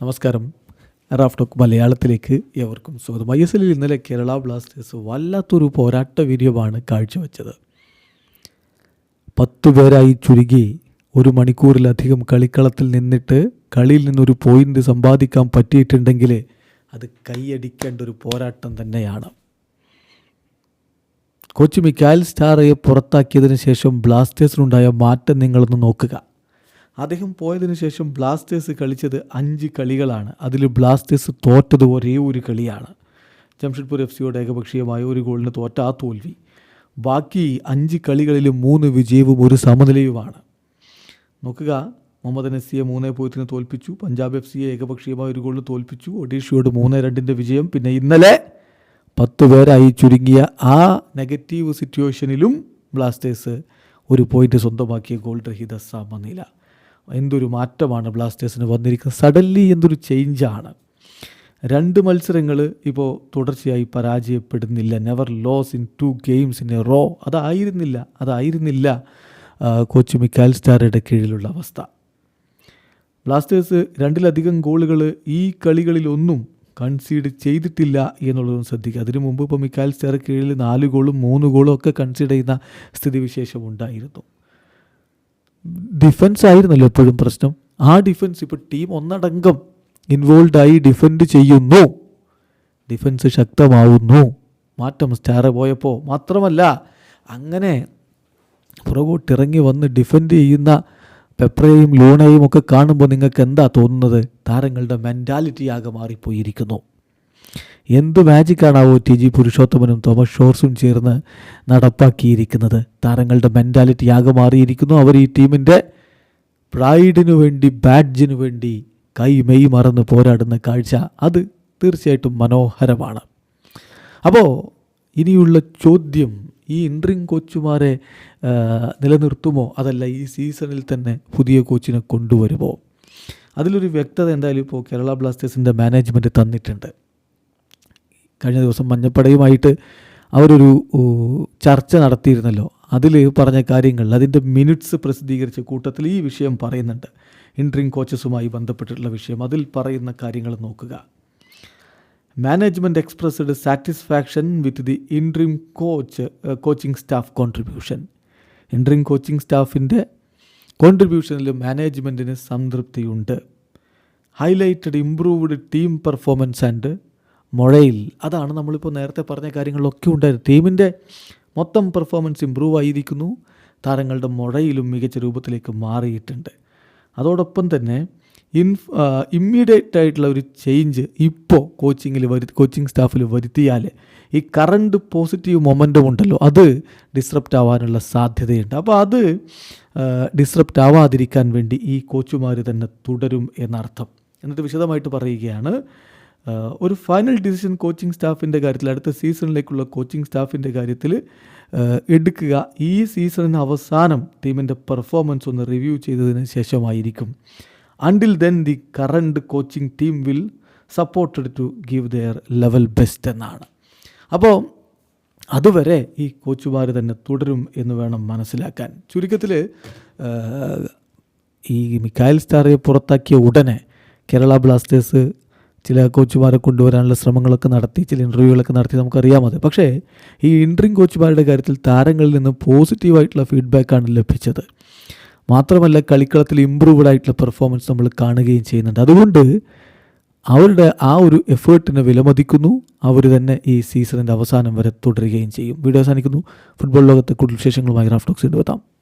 നമസ്കാരം. Raf talk മലയാളത്തിലേക്ക് ഏവർക്കും സ്വാഗതം. ഐ എസ് എല്ലിൽ ഇന്നലെ കേരള ബ്ലാസ്റ്റേഴ്സ് വല്ലാത്തൊരു പോരാട്ട വീര്യമാണ് കാഴ്ചവെച്ചത്. പത്ത് പേരായി ചുരുങ്ങി ഒരു മണിക്കൂറിലധികം കളിക്കളത്തിൽ നിന്നിട്ട് കളിയിൽ നിന്നൊരു പോയിന്റ് സമ്പാദിക്കാൻ പറ്റിയിട്ടുണ്ടെങ്കിൽ അത് കൈയടിക്കേണ്ട ഒരു പോരാട്ടം തന്നെയാണ്. കോച്ച് മിക്കാൽ സ്റ്റാറയെ പുറത്താക്കിയതിന് ശേഷം ബ്ലാസ്റ്റേഴ്സിനുണ്ടായ മാറ്റം നിങ്ങളൊന്ന് നോക്കുക. അദ്ദേഹം പോയതിനു ശേഷം ബ്ലാസ്റ്റേഴ്സ് കളിച്ചത് അഞ്ച് കളികളാണ്. അതിൽ ബ്ലാസ്റ്റേഴ്സ് തോറ്റത് ഒരേ ഒരു കളിയാണ്. ജംഷഡ്പൂർ എഫ് സിയോട് ഏകപക്ഷീയമായ ഒരു ഗോളിന് തോറ്റ ആ തോൽവി. ബാക്കി അഞ്ച് കളികളിലും മൂന്ന് വിജയവും ഒരു സമനിലയുമാണ്. നോക്കുക മുഹമ്മദ് നസിയെ മൂന്നേ പൂജ്യത്തിന് തോൽപ്പിച്ചു. പഞ്ചാബ് എഫ് സിയെ ഏകപക്ഷീയമായ ഒരു ഗോളിന് തോൽപ്പിച്ചു. ഒഡീഷയോട് മൂന്ന് രണ്ടിന്റെ വിജയം. പിന്നെ ഇന്നലെ പത്ത് പേരായി ചുരുങ്ങിയ ആ നെഗറ്റീവ് സിറ്റുവേഷനിലും ബ്ലാസ്റ്റേഴ്സ് ഒരു പോയിന്റ് സ്വന്തമാക്കിയ ഗോൾ രഹിത സമനില. എന്തൊരു മാറ്റമാണ് ബ്ലാസ്റ്റേഴ്സിന് വന്നിരിക്കുന്നത്? സഡൻലി എന്തൊരു ചേഞ്ചാണ് രണ്ട് മത്സരങ്ങൾ ഇപ്പോൾ തുടർച്ചയായി പരാജയപ്പെടുന്നില്ല. Never lose in two games in a row അതായിരുന്നില്ല അതായിരുന്നില്ല കോച്ച് മിക്കാൽ സ്റ്റാറുടെ കീഴിലുള്ള അവസ്ഥ. ബ്ലാസ്റ്റേഴ്സ് രണ്ടിലധികം ഗോളുകൾ ഈ കളികളിലൊന്നും കൺസീഡ് ചെയ്തിട്ടില്ല എന്നുള്ളതും ശ്രദ്ധിക്കുക. അതിനു മുമ്പ് ഇപ്പോൾ മിക്കാൽ സ്റ്റാർ കീഴിൽ നാല് ഗോളും മൂന്ന് ഗോളും ഒക്കെ കൺസീഡ് ചെയ്യുന്ന സ്ഥിതിവിശേഷം ഉണ്ടായിരുന്നു. ഡിഫൻസ് ആയിരുന്നല്ലോ എപ്പോഴും പ്രശ്നം. ആ ഡിഫൻസ് ഇപ്പോൾ ടീം ഒന്നടങ്കം ഇൻവോൾവ് ആയി ഡിഫെൻഡ് ചെയ്യുന്നു. ഡിഫൻസ് ശക്തമാവുന്നു. മാറ്റം സ്റ്റാർ പോയപ്പോൾ മാത്രമല്ല അങ്ങനെ പുറകോട്ടിറങ്ങി വന്ന് ഡിഫെൻഡ് ചെയ്യുന്ന പെപ്രയും ലൂണയും ഒക്കെ കാണുമ്പോൾ നിങ്ങൾക്ക് എന്താ തോന്നുന്നത്? താരങ്ങളുടെ മെന്റാലിറ്റി ആകെ മാറിപ്പോയിരിക്കുന്നു. എന്ത് മാജിക്കാണാവോ ടി ജി പുരുഷോത്തമനും തോമസ് ഷോർസും ചേർന്ന് നടപ്പാക്കിയിരിക്കുന്നത്? താരങ്ങളുടെ മെന്റാലിറ്റി ആകെ മാറിയിരിക്കുന്നു. അവർ ഈ ടീമിന്റെ പ്രൈഡിനു വേണ്ടി ബാഡ്ജിനു വേണ്ടി കൈ മെയ് മറന്ന് പോരാടുന്ന കാഴ്ച അത് തീർച്ചയായിട്ടും മനോഹരമാണ്. അപ്പോൾ ഇനിയുള്ള ചോദ്യം ഈ ഇൻട്രിങ് കോച്ചുമാരെ നിലനിർത്തുമോ? അതല്ല ഈ സീസണിൽ തന്നെ പുതിയ കോച്ചിനെ കൊണ്ടുവരുമോ? അതിലൊരു വ്യക്തത എന്തായാലും ഇപ്പോൾ കേരള ബ്ലാസ്റ്റേഴ്സിന്റെ മാനേജ്മെന്റ് തന്നിട്ടുണ്ട്. കഴിഞ്ഞ ദിവസം മഞ്ഞപ്പടയുമായിട്ട് അവരൊരു ചർച്ച നടത്തിയിരുന്നല്ലോ. അതിൽ പറഞ്ഞ കാര്യങ്ങൾ അതിന്റെ മിനിറ്റ്സ് പ്രസിദ്ധീകരിച്ച കൂട്ടത്തിൽ ഈ വിഷയം പറയുന്നുണ്ട്. ഇൻട്രിങ് കോച്ചസുമായി ബന്ധപ്പെട്ടിട്ടുള്ള വിഷയം. അതിൽ പറയുന്ന കാര്യങ്ങൾ നോക്കുക. Management expressed satisfaction with the interim coach coaching staff contribution. Interim coaching സ്റ്റാഫിന്റെ കോൺട്രിബ്യൂഷനിൽ മാനേജ്മെന്റിന് സംതൃപ്തിയുണ്ട്. Highlighted improved team performance and മൊഴയിൽ. അതാണ് നമ്മളിപ്പോൾ നേരത്തെ പറഞ്ഞ കാര്യങ്ങളിലൊക്കെ ഉണ്ടായിരുന്നു ടീമിന്റെ മൊത്തം പെർഫോമൻസ് ഇമ്പ്രൂവ് ആയിരിക്കുന്നു. താരങ്ങളുടെ മുഴയിലും മികച്ച രൂപത്തിലേക്ക് മാറിയിട്ടുണ്ട്. അതോടൊപ്പം തന്നെ ഇൻ ഇമ്മീഡിയറ്റ് ആയിട്ടുള്ള ഒരു ചേഞ്ച് ഇപ്പോൾ കോച്ചിങ്ങിൽ വരു കോച്ചിങ് സ്റ്റാഫിൽ വരുത്തിയാൽ ഈ കറണ്ട് പോസിറ്റീവ് മൊമെന്റം ഉണ്ടല്ലോ അത് ഡിസ്റപ്റ്റ് ആവാനുള്ള സാധ്യതയുണ്ട്. അപ്പോൾ അത് ഡിസ്റപ്റ്റ് ആവാതിരിക്കാൻ വേണ്ടി ഈ കോച്ചുമാർ തന്നെ തുടരും എന്നർത്ഥം. എന്നിട്ട് വിശദമായിട്ട് പറയുകയാണ് ഒരു ഫൈനൽ ഡിസിഷൻ കോച്ചിങ് സ്റ്റാഫിന്റെ കാര്യത്തിൽ അടുത്ത സീസണിലേക്കുള്ള കോച്ചിങ് സ്റ്റാഫിന്റെ കാര്യത്തിൽ എടുക്കുക. ഈ സീസണിന് അവസാനം ടീമിന്റെ പെർഫോമൻസ് ഒന്ന് റിവ്യൂ ചെയ്തതിന് ശേഷമായിരിക്കും. Until then the current coaching team will supported to give their level best എന്നാണ്. അപ്പോൾ അതുവരെ ഈ കോച്ചുമാർ തന്നെ തുടരും എന്ന് വേണം മനസ്സിലാക്കാൻ. ചുരുക്കത്തിൽ ഈ മിക്കായൽ സ്റ്റാറെ പുറത്താക്കിയ ഉടനെ കേരള ബ്ലാസ്റ്റേഴ്സ് ചില കോച്ചുമാരെ കൊണ്ടുവരാനുള്ള ശ്രമങ്ങളൊക്കെ നടത്തി ചില ഇന്റർവ്യൂകളൊക്കെ നടത്തി നമുക്കറിയാമത്. പക്ഷേ ഈ ഇൻട്രിങ് കോച്ചുമാരുടെ കാര്യത്തിൽ താരങ്ങളിൽ നിന്ന് പോസിറ്റീവായിട്ടുള്ള ഫീഡ്ബാക്കാണ് ലഭിച്ചത്. മാത്രമല്ല കളിക്കളത്തിൽ ഇമ്പ്രൂവ്ഡ് ആയിട്ടുള്ള പെർഫോമൻസ് നമ്മൾ കാണുകയും ചെയ്യുന്നുണ്ട്. അതുകൊണ്ട് അവരുടെ ആ ഒരു എഫേർട്ടിനെ വിലമതിക്കുന്നു. അവർ തന്നെ ഈ സീസണിന്റെ അവസാനം വരെ തുടരുകയും ചെയ്യും. വീഡിയോ അവസാനിക്കുന്നു. ഫുട്ബോൾ ലോകത്തെ കൂടുതൽ വിശേഷങ്ങളുമായി റാഫ്റ്റോക്സ് കൊണ്ടുവെത്താം